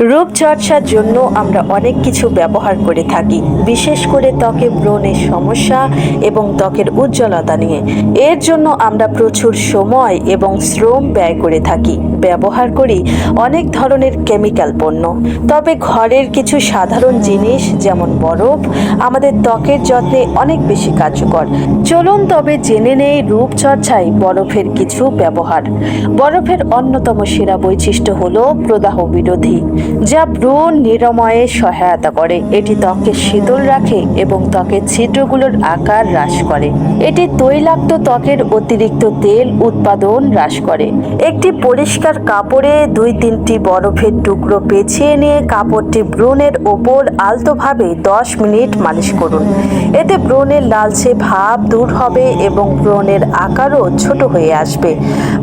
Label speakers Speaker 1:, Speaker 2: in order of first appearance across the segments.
Speaker 1: রূপচর্চার জন্য আমরা অনেক কিছু ব্যবহার করে থাকি, বিশেষ করে ত্বকে ব্রণের সমস্যা এবং ত্বকের উজ্জ্বলতা নিয়ে। এর জন্য আমরা প্রচুর সময় এবং শ্রম ব্যয় করে থাকি, ব্যবহার করি অনেক ধরনের কেমিক্যাল পণ্য। তবে ঘরের কিছু সাধারণ জিনিস যেমন বরফ, আমাদের ত্বকের যত্নে অনেক বেশি কার্যকর। চলুন তবে জেনে নেই রূপচর্চায় বরফের কিছু ব্যবহার। বরফের অন্যতম সেরা বৈশিষ্ট্য হলো প্রদাহ বিরোধী। যা ব্রণ নিরাময়ে সহায়তা করে। এটি ত্বককে শীতল রাখে এবং ত্বকের ছিদ্রগুলোর আকার হ্রাস করে। এটি তৈলাক্ত ত্বকের অতিরিক্ত তেল উৎপাদন হ্রাস করে। একটি পরিষ্কার কাপড়ে দুই তিনটি বরফের টুকরো পেঁচিয়ে নিয়ে কাপড়টি ব্রণের ওপর আলতোভাবে দশ মিনিট মালিশ করুন। এতে ব্রণের লালচে ভাব দূর হবে এবং ব্রণের আকারও ছোট হয়ে আসবে।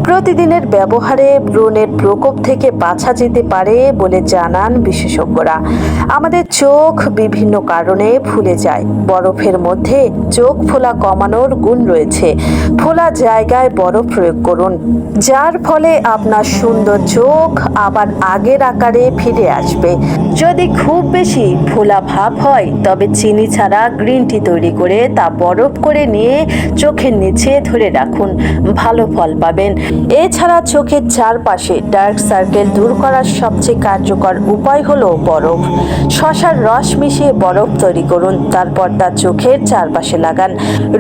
Speaker 1: প্রতিদিনের ব্যবহারে ব্রণের প্রকোপ থেকে বাঁচা যেতে পারে বলে জানান বিশেষজ্ঞরা। আমাদের চোখ বিভিন্ন কারণে ফুলে যায়। বরফের মধ্যে চোখ ফোলা কমানোর গুণ রয়েছে। ফোলা জায়গায় বরফ প্রয়োগ করুন। যার ফলে আপনার সুন্দর চোখ আবার আগের আকারে ফিরে আসবে। যদি খুব বেশি ফোলা ভাব হয়, তবে চিনি ছাড়া গ্রিন টি তৈরি করে তা বরফ করে নিয়ে চোখের নিচে ধরে রাখুন। ভালো ফল পাবেন। এছাড়া চোখের চারপাশে ডার্ক সার্কেল দূর করার সবচেয়ে কার্যকর উপায় হলো বরফ। শশার রস মিশিয়ে বরফ তৈরি করুন, তারপর তা চোখের চারপাশে লাগান।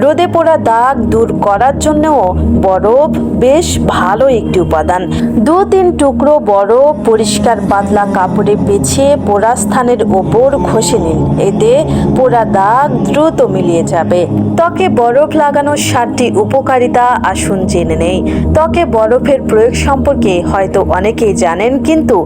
Speaker 1: রোদে পোড়া দাগ দূর করার জন্যও বরফ বেশ ভালো একটি উপাদান। দু তিন টুকরো বরফ পরিষ্কার পাতলা কাপড়ে পেঁচিয়ে পোড়া স্থানের ওপর ঘষে নিন। এতে পোড়া দাগ দ্রুত মিলিয়ে যাবে। ত্বকে বরফ লাগানোর সাতটি উপকারিতা আসুন জেনে নেই। ত্বকে বরফের প্রয়োগ সম্পর্কে হয়তো অনেকেই জানেন, কিন্তু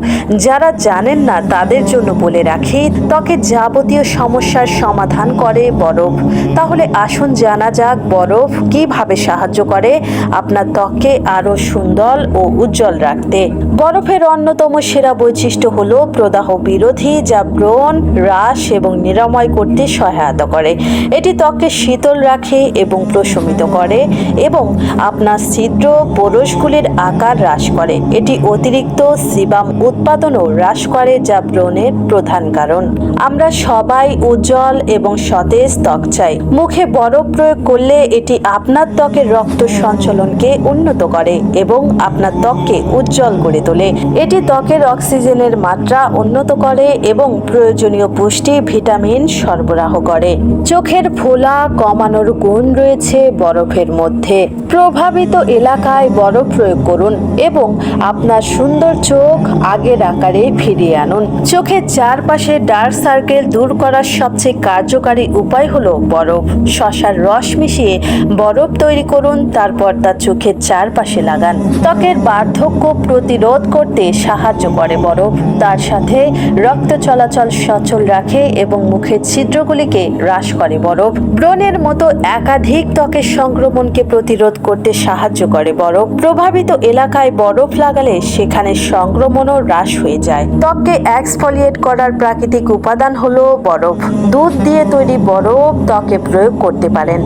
Speaker 1: যারা জানেন না তাদের জন্য বলে রাখি, ত্বকে যাবতীয় সমস্যার সমাধান করে বরফ। তাহলে আসুন জানা যাক বরফ কীভাবে সাহায্য করে আপনার ত্বককে আরও সুন্দর ও উজ্জ্বল রাখতে। বরফের অন্যতম সেরা বৈশিষ্ট্য হল প্রদাহ বিরোধী যা ব্রণ, হ্রাস এবং নিরাময় করতে সহায়তা করে। এটি ত্বককে শীতল রাখে এবং প্রশমিত করে এবং আপনার ছিদ্র পোরসগুলির আকার হ্রাস করে। এটি অতিরিক্ত সিবাম উৎপাদনও হ্রাস করে যা ব্রণের প্রধান কারণ। আমরা সবাই উজ্জ্বল এবং সতেজ ত্বক চাই। মুখে বরফ প্রয়োগ করলে এটি আপনার ত্বকের রক্ত সঞ্চালনকে উন্নত করে এবং আপনার ত্বককে উজ্জ্বল করে তোলে। এটি ত্বকের অক্সিজেনের মাত্রা উন্নত করে এবং প্রয়োজনীয় পুষ্টি, ভিটামিন সরবরাহ করে। চোখের ফোলা, কমানোর গুণ রয়েছে বরফের মধ্যে। প্রভাবিত এলাকায় বরফ প্রয়োগ করুন এবং আপনার সুন্দর চোখ আগের আকারে ফিরিয়ে আনুন। চোখের চারপাশে ডার্ক সার্কেল দূর করার সবচেয়ে কার্যকারী উপায় হলো বরফ। শশার রস মিশিয়ে বরফ তৈরি করুন, তারপর তা চোখের চারপাশে লাগান। ত্বকের বার্ধক্য প্রতিরোধ করতে সাহায্য করে বরফ। তার সাথে রক্ত চলাচল সচল রাখে এবং মুখের ছিদ্রগুলিকে হ্রাস করে বরফ। ব্রণের মতো একাধিক ত্বকের সংক্রমণকে প্রতিরোধ করতে সাহায্য করে বরফ। প্রভাবিত এলাকায় বরফ লাগালে সেখানে সংক্রমণও হ্রাস হয়ে যায়। ত্বককে এক্সফলিয়েট করার প্রাকৃতিক উপাদান হলো বরফ। দুধ দিয়ে তৈরি বরফ ত্বকে প্রয়োগ করতে পারেন।